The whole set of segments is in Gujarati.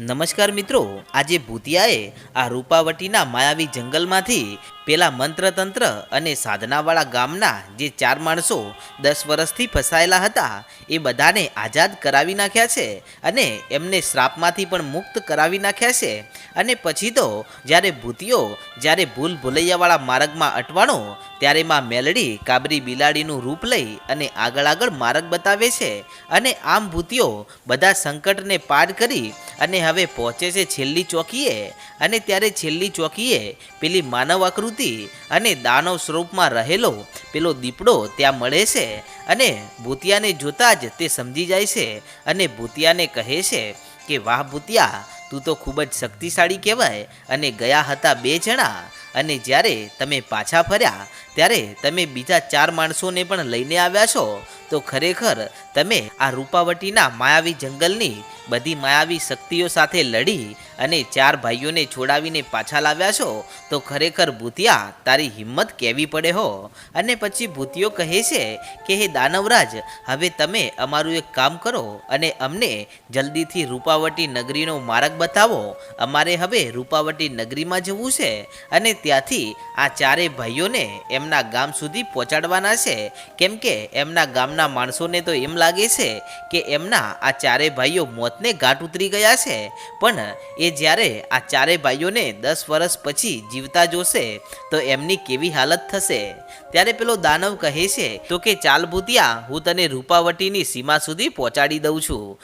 નમસ્કાર મિત્રો આજે ભૂતિયાએ આ રૂપાવટીના માયાવી જંગલમાંથી પેલા મંત્રતંત્ર અને સાધનાવાળા ગામના જે ચાર માણસો દસ વર્ષથી ફસાયેલા હતા, એ બધાને આઝાદ કરાવી નાખ્યા છે અને એમને શ્રાપમાંથી પણ મુક્ત કરાવી નાખ્યા છે. અને પછી તો જ્યારે ભૂતિયો જ્યારે ભૂલ ભૂલૈયાવાળા માર્ગમાં અટવાણો, ત્યારે માં મેલડી કાબરી બિલાડીનું રૂપ લઈ અને આગળ આગળ માર્ગ બતાવે છે. અને આમ ભૂતિઓ બધા સંકટને પાર કરી અને હવે પહોંચે છે છેલ્લી ચોકીએ. અને ત્યારે છેલ્લી ચોકીએ પેલી માનવ આકૃતિ અને દાનવ સ્વરૂપમાં રહેલો પેલો દીપડો ત્યાં મળે છે અને ભૂતિયાને જોતા જ તે સમજી જાય છે અને ભૂતિયાને કહે છે કે, વાહ ભૂતિયા, તું તો ખૂબ જ શક્તિશાળી કહેવાય અને ગયા હતા બે જણા અને જ્યારે તમે પાછા ફર્યા, ત્યારે તમે બીજા ચાર માણસોને પણ લઈને આવ્યા છો, તો ખરેખર તમે આ રૂપાવટીના માયાવી જંગલની બધી માયાવી શક્તિઓ સાથે લડી અને ચાર ભાઈઓને છોડાવીને પાછા લાવ્યા છો, તો ખરેખર ભૂતિયા, તારી હિંમત કેવી પડે હો? અને પછી ભૂતિયો કહે છે કે, હે દાનવરાજ, હવે તમે અમારું એક કામ કરો અને અમને જલ્દીથી રૂપાવટી નગરીનો માર્ગ બતાવો. અમારે હવે રૂપાવટી નગરીમાં જવું છે અને ત્યાંથી આ ચારે ભાઈઓને એમના ગામ સુધી પહોંચાડવાના છે. કેમ કે એમના ગામના માણસોને તો એમ લાગે છે કે, એમના આ ચારે ભાઈઓ મોતને ઘાટ ઉતરી ગયા છે. પણ એ જ્યારે આ ચારે ભાઈઓને દસ વર્ષ પછી જીવતા જોશે, તો એમની કેવી હાલત થશે? ત્યારે પેલો દાનવ કહે છે, તો કે ચાલ ભૂતિયા, હું તને રૂપાવટીની સીમા સુધી પહોંચાડી દઉં છું.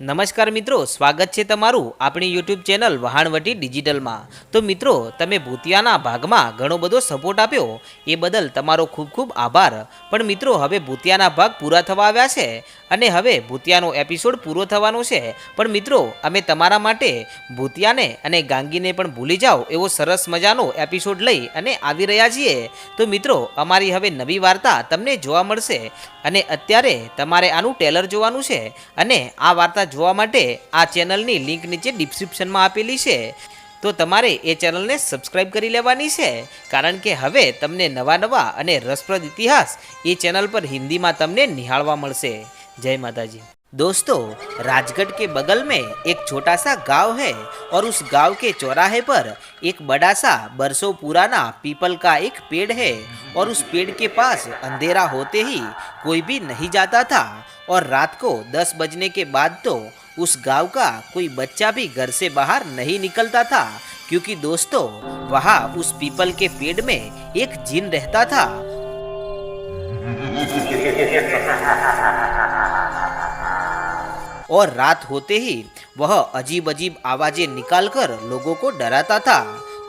નમસ્કાર મિત્રો, સ્વાગત છે તમારું આપણી યુટ્યુબ ચેનલ વહાણવટી ડિજિટલમાં. તો મિત્રો, તમે ભૂતિયાના ભાગમાં ઘણો બધો સપોર્ટ આપ્યો, એ બદલ તમારો ખૂબ ખૂબ આભાર. પણ મિત્રો, હવે ભૂતિયાના ભાગ પૂરા થવા આવ્યા છે. અને હવે ભૂતિયાનો એપિસોડ પૂરો થવાનો છે. પણ મિત્રો, અમે તમારા માટે ભૂતિયાને અને ગાંગીને પણ ભૂલી જાઓ એવો સરસ મજાનો એપિસોડ લઈ અને આવી રહ્યા છીએ. તો મિત્રો, અમારી હવે નવી વાર્તા તમને જોવા મળશે અને અત્યારે તમારે આનું ટેલર જોવાનું છે અને આ વાર્તા જોવા માટે આ ચેનલની લિંક નીચે ડિસ્ક્રિપ્શનમાં આપેલી છે. તો તમારે એ ચેનલને સબસ્ક્રાઇબ કરી લેવાની છે. કારણ કે હવે તમને નવા નવા અને રસપ્રદ ઇતિહાસ એ ચેનલ પર હિન્દીમાં તમને નિહાળવા મળશે. जय माता जी दोस्तों, राजगढ़ के बगल में एक छोटा सा गाँव है और उस गाँव के चौराहे पर एक बड़ा सा बरसों पुराना पीपल का एक पेड़ है और उस पेड़ के पास अंधेरा होते ही कोई भी नहीं जाता था और रात को दस बजने के बाद तो उस गाँव का कोई बच्चा भी घर से बाहर नहीं निकलता था क्योंकि दोस्तों, वहाँ उस पीपल के पेड़ में एक जिन रहता था। और रात होते ही वह अजीब अजीब आवाज़ें निकालकर लोगों को डराता था।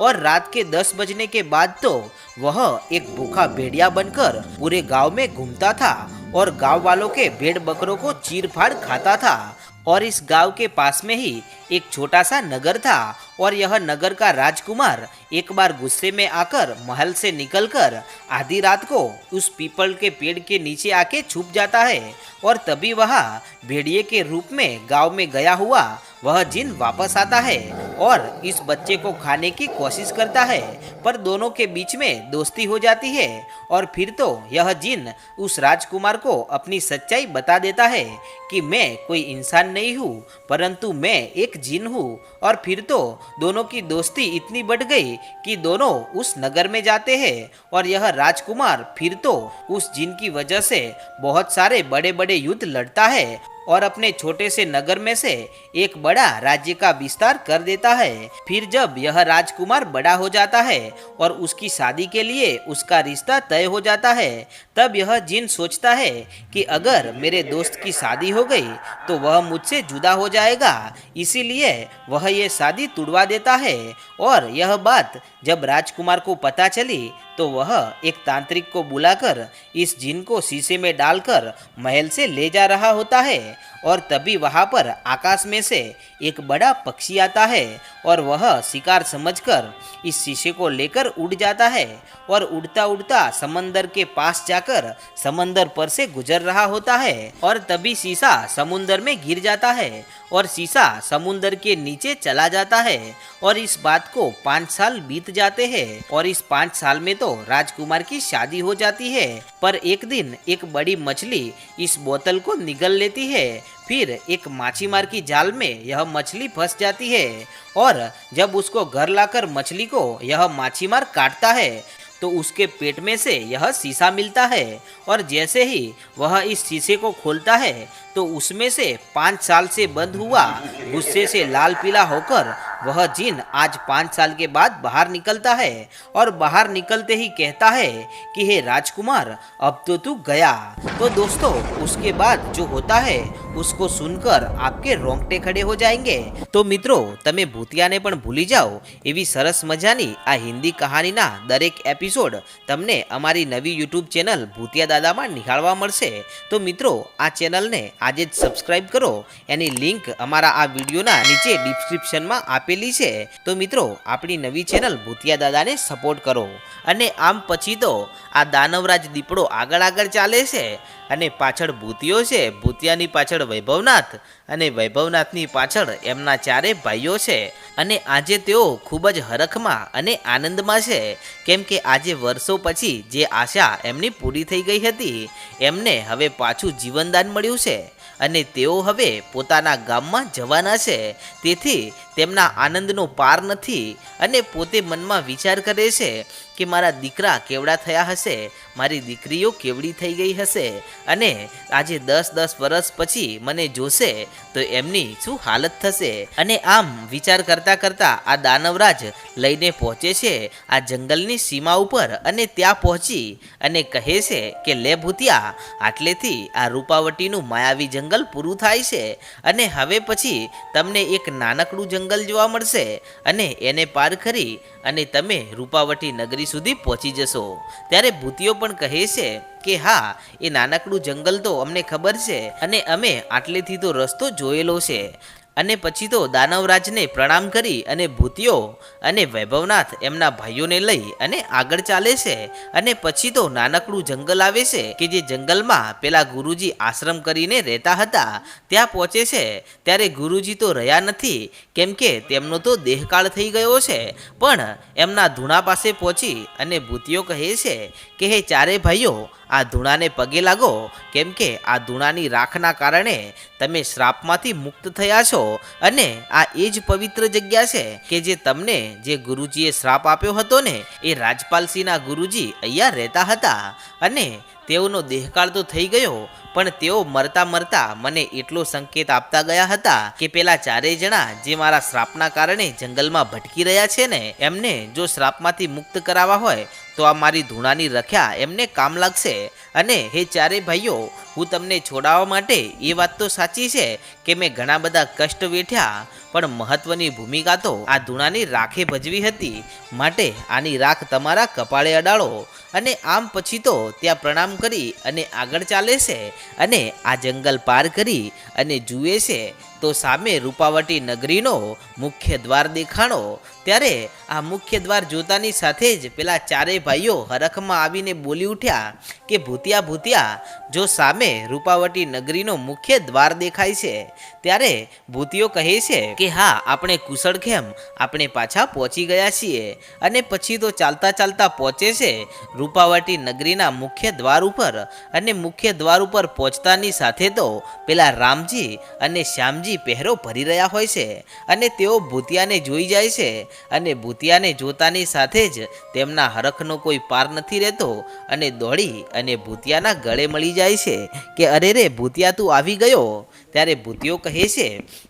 और रात के दस बजने के बाद तो वह एक भूखा भेड़िया बनकर पूरे गाँव में घूमता था और गाँव वालों के भेड़ बकरों को चीर फाड़ खाता था। और इस गाँव के पास में ही एक छोटा सा नगर था और यह नगर का राजकुमार एक बार गुस्से में आकर महल से निकलकर आधी रात को उस पीपल के पेड़ के नीचे आके छुप जाता है और तभी वह भेड़िए के रूप में गाँव में गया हुआ वह जिन वापस आता है और इस बच्चे को खाने की कोशिश करता है, पर दोनों के बीच में दोस्ती हो जाती है और फिर तो यह जिन उस राजकुमार को अपनी सच्चाई बता देता है कि मैं कोई इंसान नहीं हूँ, परंतु मैं एक जिन हूँ और फिर तो दोनों की दोस्ती इतनी बढ़ गई कि दोनों उस नगर में जाते हैं और यह राजकुमार फिर तो उस जिन की वजह से बहुत सारे बड़े बड़े युद्ध लड़ता है और अपने छोटे से नगर में से एक बड़ा राज्य का विस्तार कर देता है। फिर जब यह राजकुमार बड़ा हो जाता है और उसकी शादी के लिए उसका रिश्ता तय हो जाता है, तब यह जिन सोचता है कि अगर मेरे दोस्त की शादी हो गई तो वह मुझसे जुदा हो जाएगा। इसीलिए वह ये शादी तुड़वा देता है। और यह बात जब राजकुमार को पता चली तो वह एक तांत्रिक को बुलाकर इस जिन को शीशे में डालकर महल से ले जा रहा होता है और तभी वहाँ पर आकाश में से एक बड़ा पक्षी आता है और वह शिकार समझकर इस शीशे को लेकर उड़ जाता है और उड़ता उड़ता समंदर के पास जाकर समंदर पर से गुजर रहा होता है और तभी शीशा समुंदर में गिर जाता है और शीशा समुंदर के नीचे चला जाता है और इस बात को पाँच साल बीत जाते हैं और इस पाँच साल में तो राजकुमार की शादी हो जाती है पर एक दिन एक बड़ी मछली इस बोतल को निगल लेती है फिर एक माछीमार की जाल में यह मछली फंस जाती है और जब उसको घर लाकर मछली को यह माछीमार काटता है तो उसके पेट में से यह शीशा मिलता है और जैसे ही वह इस शीशे को खोलता है तो उसमें से पाँच साल से बंद हुआ गुस्से से लाल पीला होकर वह जिन आज पाँच साल के बाद बाहर निकलता है और बाहर निकलते ही कहता है कि हे राजकुमार अब तो तू गया तो दोस्तों उसके बाद जो होता है उसको सुनकर आपके रोंगटे खड़े हो जाएंगे તો મિત્રો તમે ભૂતિયાને પણ ભૂલી જાઓ એવી સરસ મજાની આ હિન્દી કહાનીના દરેક એપિસોડ તમને અમારી નવી યુટ્યુબ ચેનલ ભૂતિયા દાદામાં નિહાળવા મળશે તો મિત્રો આ ચેનલને આજે જ સબસ્ક્રાઇબ કરો. એની લિંક અમારા આ વિડીયોના નીચે ડિસ્ક્રિપ્શનમાં આપેલી છે. તો મિત્રો, આપણી નવી ચેનલ ભૂતિયા દાદાને સપોર્ટ કરો. અને આમ પછી તો આ દાનવરાજ દીપડો આગળ આગળ ચાલે છે. અને પાછળ ભૂતિયો છે, ભૂતિયાની પાછળ વૈભવનાથ અને વૈભવનાથની પાછળ એમના ચારે ભાઈઓ છે. અને આજે તેઓ ખૂબ જ હરખમાં અને આનંદમાં છે, કેમ કે આજે વર્ષો પછી જે આશા એમની પૂરી થઈ ગઈ હતી, એમને હવે પાછું જીવનદાન મળ્યું છે. અને તેઓ હવે પોતાના ગામમાં જવાના છે, તેથી તેમના આનંદનો પાર નથી અને પોતે મનમાં વિચાર કરે છે કે મારા દીકરા કેવડા થયા હશે? મારી દીકરીઓ કેવડી થઈ ગઈ હશે? અને આજે દસ દસ વર્ષ પછી મને જોશે, તો એમની શું હાલત થશે? અને આમ વિચાર કરતા કરતા આ દાનવરાજ લઈને પહોંચે છે, આ જંગલની સીમા ઉપર અને ત્યાં પહોંચી અને કહે છે કે, લે ભૂતિયા, આટલેથી આ રૂપાવટીનું માયાવી જંગલ પૂરું થાય છે, અને હવે પછી તમને એક નાનકડું જંગલ જોવા મળશે, અને એને પાર કરી અને તમે રૂપાવટી નગરી સુધી પહોંચી જશો. ત્યારે ભૂતિઓ પણ કહે છે કે, હા, એ નાનકડું જંગલ તો અમને ખબર છે અને અમે આટલેથી તો રસ્તો જોયેલો છે. અને પછી તો દાનવરાજને પ્રણામ કરી અને ભૂતિઓ અને વૈભવનાથ એમના ભાઈઓને લઈ અને આગળ ચાલે છે. અને પછી તો નાનકડું જંગલ આવે છે કે જે જંગલમાં પેલા ગુરુજી આશ્રમ કરીને રહેતા હતા, ત્યાં પહોંચે છે. ત્યારે ગુરુજી તો રહ્યા નથી, કેમ કે તેમનો તો દેહકાળ થઈ ગયો છે. પણ એમના ધૂણા પાસે પહોંચી અને ભૂતિઓ કહે છે કે, હે ચારે ભાઈઓ આ ધૂણાને પગે લાગો. કેમ કે આ ધૂણાની રાખના કારણે તમે શ્રાપમાંથી મુક્ત થયા છો. અને આ એ જ પવિત્ર જગ્યા છે કે જે તમને જે ગુરુજીએ શ્રાપ આપ્યો હતો ને, એ રાજપાલસિંહના ગુરુજી અહીંયા રહેતા હતા. અને તેઓનો દેહકાળ તો થઈ ગયો, પણ તેઓ મરતા મરતા મને એટલો સંકેત આપતા ગયા હતા કે પેલા ચારેય જણા જે મારા શ્રાપના કારણે જંગલમાં ભટકી રહ્યા છે ને, એમને જો શ્રાપમાંથી મુક્ત કરાવવા હોય તો આ મારી ધૂણાની રખ્યા એમને કામ લાગશે. અને હે ચારે ભાઈઓ, હું તમને છોડાવવા માટે એ વાત તો સાચી છે કે મેં ઘણા બધા કષ્ટ વેઠ્યા, પણ મહત્વની ભૂમિકા તો આ ધૂણાની રાખે ભજવી હતી. માટે આની રાખ તમારા કપાળે અડાડો. અને આમ પછી તો ત્યાં પ્રણામ કરી અને આગળ ચાલે છે. અને આ જંગલ પાર કરી અને જુએ છે તો સામે રૂપાવટી નગરીનો મુખ્ય દ્વાર દેખાણો. ત્યારે આ મુખ્ય દ્વાર જોતાની સાથે જ પેલા ચારેય ભાઈઓ હરખમાં આવીને બોલી ઉઠ્યા કે, ભૂતિયા ભૂતિયા, જો સામે રૂપાવટી નગરીનો મુખ્ય દ્વાર દેખાય છે, ત્યારે ભૂતિઓ કહે છે કે, હા, આપણે કુશળખેમ, આપણે પાછા પહોંચી ગયા છીએ અને પછી તો ચાલતા ચાલતા પહોંચે છે રૂપાવટી નગરીના મુખ્ય દ્વાર ઉપર અને મુખ્ય દ્વાર ઉપર પહોંચતાની સાથે તો પેલા રામજી અને શ્યામજી પહેરો ભરી રહ્યા હોય છે અને તેઓ ભૂતિયાને જોઈ જાય છે અને ભૂતિયાને જોતાની સાથે જ તેમના હરખનો કોઈ પાર નથી રહેતો અને દોડી અને ભૂતિયાના ગળે મળી જાય છે કે અરે રે ભૂતિયા તું આવી ગયો? ત્યારે ભૂતિઓ કહે છે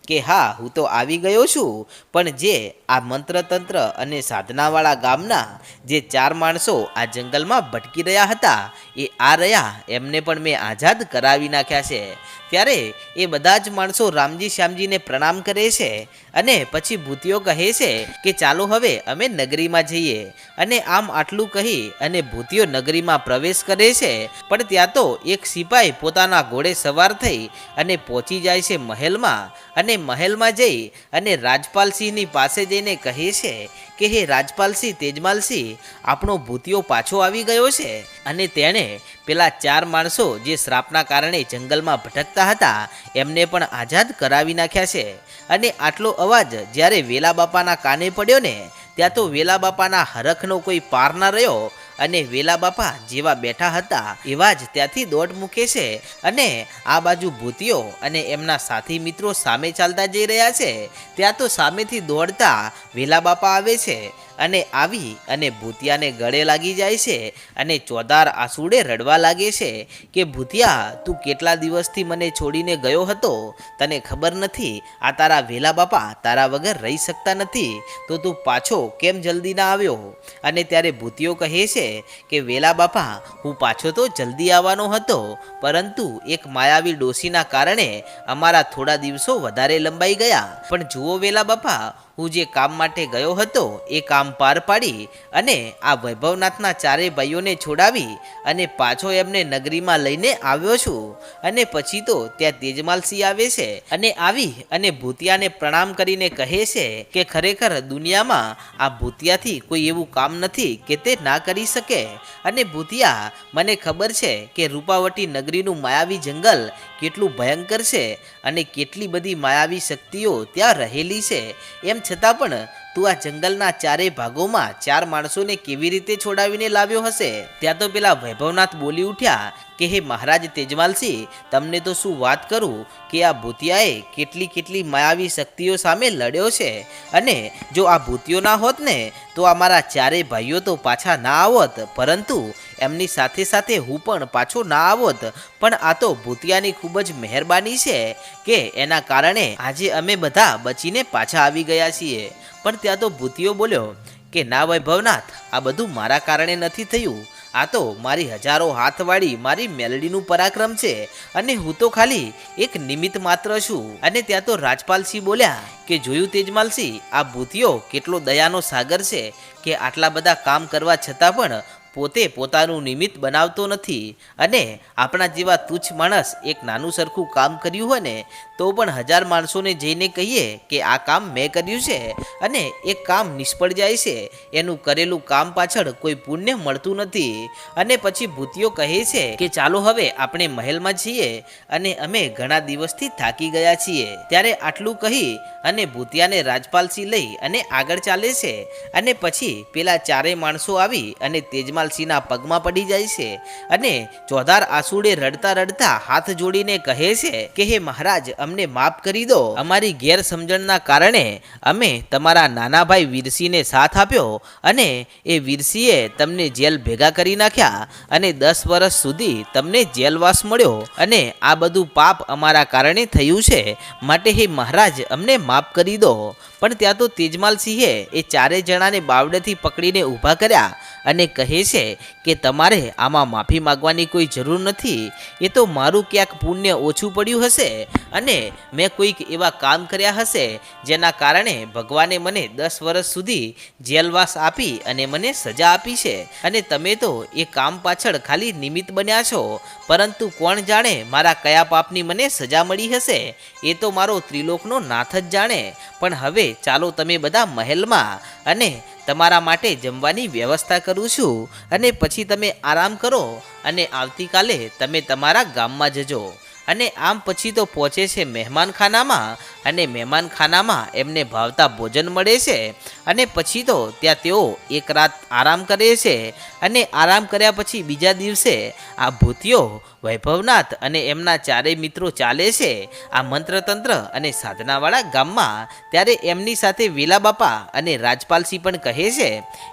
કે, હા, હું તો આવી ગયો છું, પણ જે આ મંત્રતંત્ર અને સાધનાવાળા ગામના જે ચાર માણસો આ જંગલમાં ભટકી રહ્યા હતા, એ આ રહ્યા, એમને પણ મેં આઝાદ કરાવી નાખ્યા છે. ત્યારે એ બધા જ માણસો રામજી શ્યામજીને પ્રણામ કરે છે અને પછી ભૂતિઓ કહે છે કે, ચાલો હવે અમે નગરીમાં જઈએ. અને આમ આટલું કહી અને ભૂતિઓ નગરીમાં પ્રવેશ કરે છે, પણ ત્યાં તો એક સિપાઈ પોતાના ઘોડે સવાર થઈ અને પહોંચી જાય છે મહેલમાં અને મહેલમાં જઈ અને રાજપાલસિંહની પાસે જઈને કહે છે કે, હે રાજપાલસિંહ, તેજમાલસિંહ, આપણો ભૂતિયો પાછો આવી ગયો છે. અને તેણે પેલા ચાર માણસો જે શ્રાપના કારણે જંગલમાં ભટકતા હતા, એમને પણ આઝાદ કરાવી નાખ્યા છે. અને આટલો અવાજ જ્યારે વેલા બાપાના કાને પડ્યો ને, ત્યાં તો વેલા બાપાના હરખનો કોઈ પાર ના રહ્યો અને વેલા બાપા જેવા બેઠા હતા એવા જ ત્યાંથી દોટ મૂકે છે અને આ બાજુ ભૂતિઓ અને એમના સાથી મિત્રો સામે ચાલતા જઈ રહ્યા છે. ત્યાં તો સામેથી દોડતા વેલા બાપા આવે છે. અને આવી અને ભૂતિયાને ગળે લાગી જાય છે અને ચોદાર આસુડે રડવા લાગે છે કે, ભૂતિયા, તું કેટલા દિવસથી મને છોડીને ગયો હતો? તને ખબર નથી? આ તારા વેલા બાપા તારા વગર રહી શકતા નથી. તો તું પાછો કેમ જલ્દી ના આવ્યો અને ત્યારે ભૂતિયો કહે છે કે, વેલા બાપા, હું પાછો તો જલ્દી આવવાનો હતો, પરંતુ એક માયાવી ડોસીના કારણે અમારા થોડા દિવસો વધારે લંબાઈ ગયા. પણ જુઓ વેલા બાપા હું જે કામ માટે ગયો હતો, એ કામ પાર પાડી અને આ વૈભવનાથના ચારે ભાઈઓને છોડાવી અને પાછો એમને નગરીમાં લઈને આવ્યો છું. અને પછી તો ત્યાં તેજમાલસિંહ આવે છે અને આવી અને ભૂતિયાને પ્રણામ કરીને કહે છે કે ખરેખર દુનિયામાં આ ભૂતિયાથી કોઈ એવું કામ નથી કે તે ના કરી શકે. અને ભૂતિયા, મને ખબર છે કે રૂપાવટી નગરીનું માયાવી જંગલ કેટલું ભયંકર છે અને કેટલી બધી માયાવી શક્તિઓ ત્યાં રહેલી છે. એમ છતાં પણ તું આ જંગલના ચારે ભાગોમાં ચાર માણસોને કેવી રીતે છોડાવીને લાવ્યો હશે? ત્યાં તો પેલા વૈભવનાથ બોલી ઉઠ્યા કે, હે મહારાજ તેજમાલસિંહ તમને તો શું વાત કરું કે આ ભૂતિયાએ કેટલી કેટલી માયાવી શક્તિઓ સામે લડ્યો છે? અને જો આ ભૂતિયો ના હોત ને, તો અમારા ચારે ભાઈઓ તો પાછા ના આવત. પરંતુ એમની સાથે સાથે હું પણ પાછો ના આવત. પણ આ તો ભૂતિયાની ખૂબ જ મહેરબાની છે કે એના કારણે આજે અમે બધા બચીને પાછા આવી ગયા છીએ. પણ ત્યાં તો ભૂતિયો બોલ્યો કે, ના વૈભવનાથ, આ બધું મારા કારણે નથી થયું. આ તો મારી હજારો હાથવાળી મારી મેલડીનું પરાક્રમ છે અને હું તો ખાલી એક નિમિત્ત માત્ર છું. અને ત્યાં તો રાજપાલસિંહ બોલ્યા કે, જોયું તેજમાલસિંહ, આ ભૂતિયો કેટલો દયાનો સાગર છે કે આટલા બધા કામ કરવા છતાં પણ પોતે પોતાનું નિમિત્ત બનાવતો નથી અને આપણા જેવા તુચ્છ માણસ એક નાનું સરખું કામ કર્યું હોય ને, તો પણ હજાર માણસોને જઈને કહીએ કે આ કામ મેં કર્યું છે અને એ કામ નિષ્ફળ જાય છે. એનું કરેલું કામ પાછળ કોઈ પુણ્ય મળતું નથી અને પછી ભૂતિઓ કહે છે કે ચાલો હવે આપણે મહેલમાં છીએ અને અમે ઘણા દિવસથી થાકી ગયા છીએ. ત્યારે આટલું કહી અને ભૂતિયાને રાજપાલસિંહ લઈ અને આગળ ચાલે છે અને પછી પેલા ચારેય માણસો આવી અને તેજમાલસિંહના પગમાં પડી જાય છે અને ચોધાર આસુડે રડતા રડતા હાથ જોડીને કહે છે કે, હે મહારાજ, અમને માફ કરી દો. અમારી ગેરસમજણના કારણે અમે તમારા નાના વીરસિંહને સાથ આપ્યો અને એ વીરસિંહે તમને જેલ ભેગા કરી નાખ્યા અને દસ વર્ષ સુધી તમને જેલવાસ મળ્યો અને આ બધું પાપ અમારા કારણે થયું છે. માટે, હે મહારાજ, અમને માફ કરી દો. પણ ત્યાં તો તેજમાલસિંહે એ ચારેય જણાને બાવડેથી પકડીને ઊભા કર્યા અને કહે છે કે તમારે આમાં માફી માગવાની કોઈ જરૂર નથી? એ તો મારું ક્યાંક પુણ્ય ઓછું પડ્યું હશે અને મેં કોઈક એવા કામ કર્યા હશે જેના કારણે ભગવાને મને દસ વર્ષ સુધી જેલવાસ આપી અને મને સજા આપી છે. અને તમે તો એ કામ પાછળ ખાલી નિમિત્ત બન્યા છો. પરંતુ કોણ જાણે મારા કયા પાપની મને સજા મળી હશે? એ તો મારો ત્રિલોકનો નાથ જ જાણે. પણ હવે ચાલો તમે બધા મહેલમાં અને તમારા માટે જમવાની વ્યવસ્થા કરું છું અને પછી તમે આરામ કરો અને આવતીકાલે તમે તમારા ગામમાં જજો. અને આમ પછી તો પહોંચે છે મહેમાનખાનામાં અને મહેમાનખાનામાં એમને ભાવતા ભોજન મળે છે અને પછી તો ત્યાં તેઓ એક રાત આરામ કરે છે અને આરામ કર્યા પછી બીજા દિવસે આ ભૂતિયો વૈભવનાથ અને એમના ચારેય મિત્રો ચાલે છે આ મંત્રતંત્ર અને સાધનાવાળા ગામમાં, ત્યારે એમની સાથે વેલા બાપા અને રાજપાલસિંહ પણ કહે છે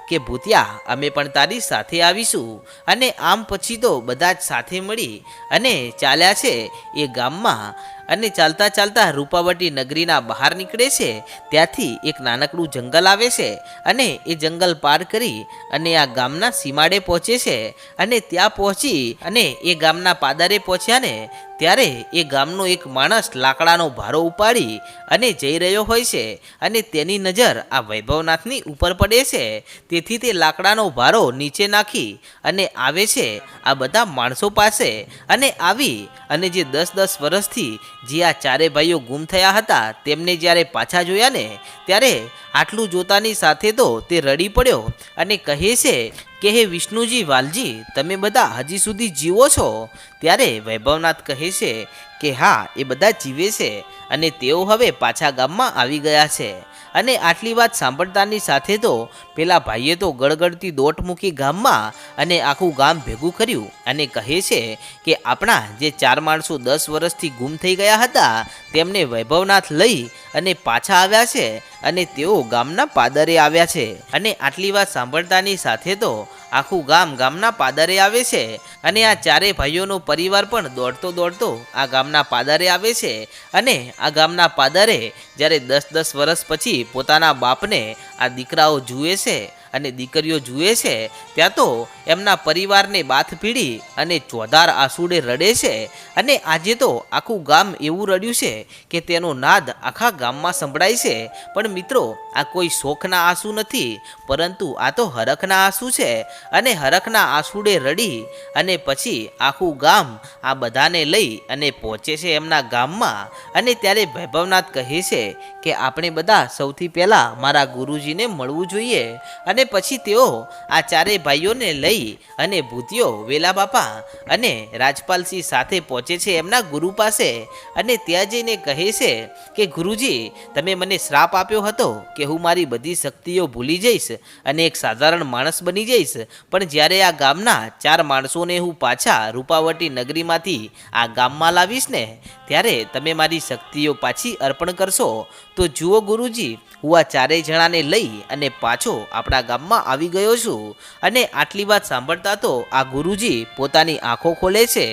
કે, ભૂતિયા, અમે પણ તારી સાથે આવીશું. અને આમ પછી તો બધા જ સાથે મળી અને ચાલ્યા છે એ ગામમાં અને ચાલતા ચાલતા રૂપાવટી નગરીના બહાર નીકળે છે. ત્યાંથી એક નાનકડું જંગલ આવે છે અને એ જંગલ પાર કરી અને આ ગામના સીમાડે પહોંચે છે. અને ત્યાં પહોંચી અને એ ગામના પાદરે પહોંચ્યા ને ત્યારે એ ગામનો એક માણસ લાકડાનો ભારો ઉપાડી અને જઈ રહ્યો હોય છે અને તેની નજર આ વૈભવનાથની ઉપર પડે છે. તેથી તે લાકડાનો ભારો નીચે નાખી અને આવે છે આ બધા માણસો પાસે અને આવી અને જે દસ દસ વર્ષથી જે આ ચારે ભાઈઓ ગુમ થયા હતા, તેમને જ્યારે પાછા જોયા ને, ત્યારે આટલું જોતાની સાથે તો તે રડી પડ્યો અને કહે છે કે, હે વિષ્ણુજી વાલજી, તમે બધા હજી સુધી જીવો છો? ત્યારે વૈભવનાથ કહે છે કે, હા, એ બધા જીવે છે અને તેઓ હવે પાછા ગામમાં આવી ગયા છે. અને આટલી વાત સાંભળતાની સાથે તો પેલા ભાઈએ તો ગળગળતી દોટ મૂકી ગામમાં અને આખું ગામ ભેગું કર્યું અને કહે છે કે આપણા જે ચાર માણસો દસ વર્ષથી ગુમ થઈ ગયા હતા, તેમને વૈભવનાથ લઈ અને પાછા આવ્યા છે અને તેઓ ગામના પાદરે આવ્યા છે. અને આટલી વાત સાંભળતાની સાથે તો આખું ગામ ગામના પાદરે આવે છે અને આ ચારેય ભાઈઓનો પરિવાર પણ દોડતો દોડતો આ ગામના પાદરે આવે છે અને આ ગામના પાદરે જ્યારે દસ દસ વર્ષ પછી પોતાના બાપને આ દીકરાઓ જુએ છે અને દીકરીઓ જુએ છે, ત્યાં તો એમના પરિવારને બાથ પીડી અને ચોધાર આંસુડે રડે છે. અને આજે તો આખું ગામ એવું રડ્યું છે કે તેનો નાદ આખા ગામમાં સંભળાય છે. પણ મિત્રો, આ કોઈ શોખના આંસુ નથી, પરંતુ આ તો હરખના આંસુ છે. અને હરખના આંસુડે રડી અને પછી આખું ગામ આ બધાને લઈ અને પહોંચે છે એમના ગામમાં. અને ત્યારે વૈભવનાથ કહે છે કે આપણે બધા સૌથી પહેલાં મારા ગુરુજીને મળવું જોઈએ. અને પછી તેઓ આ ચારેય ભાઈઓને લઈ અને ભૂતિયો વેલા બાપા અને રાજપાલસિંહ સાથે પહોંચે છે એમના ગુરુ પાસે અને ત્યાં જઈને કહે છે કે, ગુરુજી, તમે મને શ્રાપ આપ્યો હતો કે હું મારી બધી શક્તિઓ ભૂલી જઈશ અને એક સાધારણ માણસ બની જઈશ. પણ જ્યારે આ ગામના ચાર માણસોને હું પાછા રૂપાવટી નગરીમાંથી આ ગામમાં લાવીશ ને, ત્યારે તમે મારી શક્તિઓ પાછી અર્પણ કરશો તો જુઓ ગુરુજી, હું આ ચારેય જણાને લઈ અને પાછો આપણા ગામમાં આવી ગયો છું અને આટલી વાત સાંભળતા તો આ ગુરુજી પોતાની આંખો ખોલે છે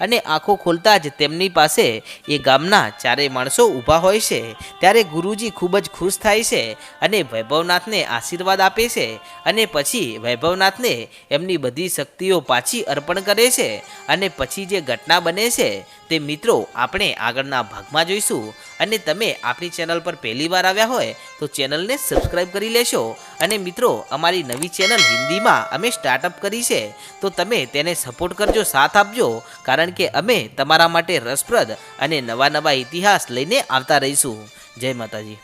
અને આંખો ખોલતા જ તેમની પાસે એ ગામના ચારેય માણસો ઊભા હોય છે. ત્યારે ગુરુજી ખૂબ જ ખુશ થાય છે અને વૈભવનાથને આશીર્વાદ આપે છે અને પછી વૈભવનાથને એમની બધી શક્તિઓ પાછી અર્પણ કરે છે અને પછી જે ઘટના બને છે તે મિત્રો, આપણે આગળના ભાગમાં જોઈશું. અને તમે આપણી ચેનલ પર પહેલી વાર આવ્યા હોય, તો ચેનલને સબસ્ક્રાઈબ કરી લેશો. અને મિત્રો, અમારી નવી ચેનલ હિન્દીમાં અમે સ્ટાર્ટઅપ કરી છે, તો તમે તેને સપોર્ટ કરજો, સાથ આપજો. કારણ કે અમે તમારા માટે રસપ્રદ અને નવા નવા ઇતિહાસ લઈને આવતા રહીશું. જય માતાજી.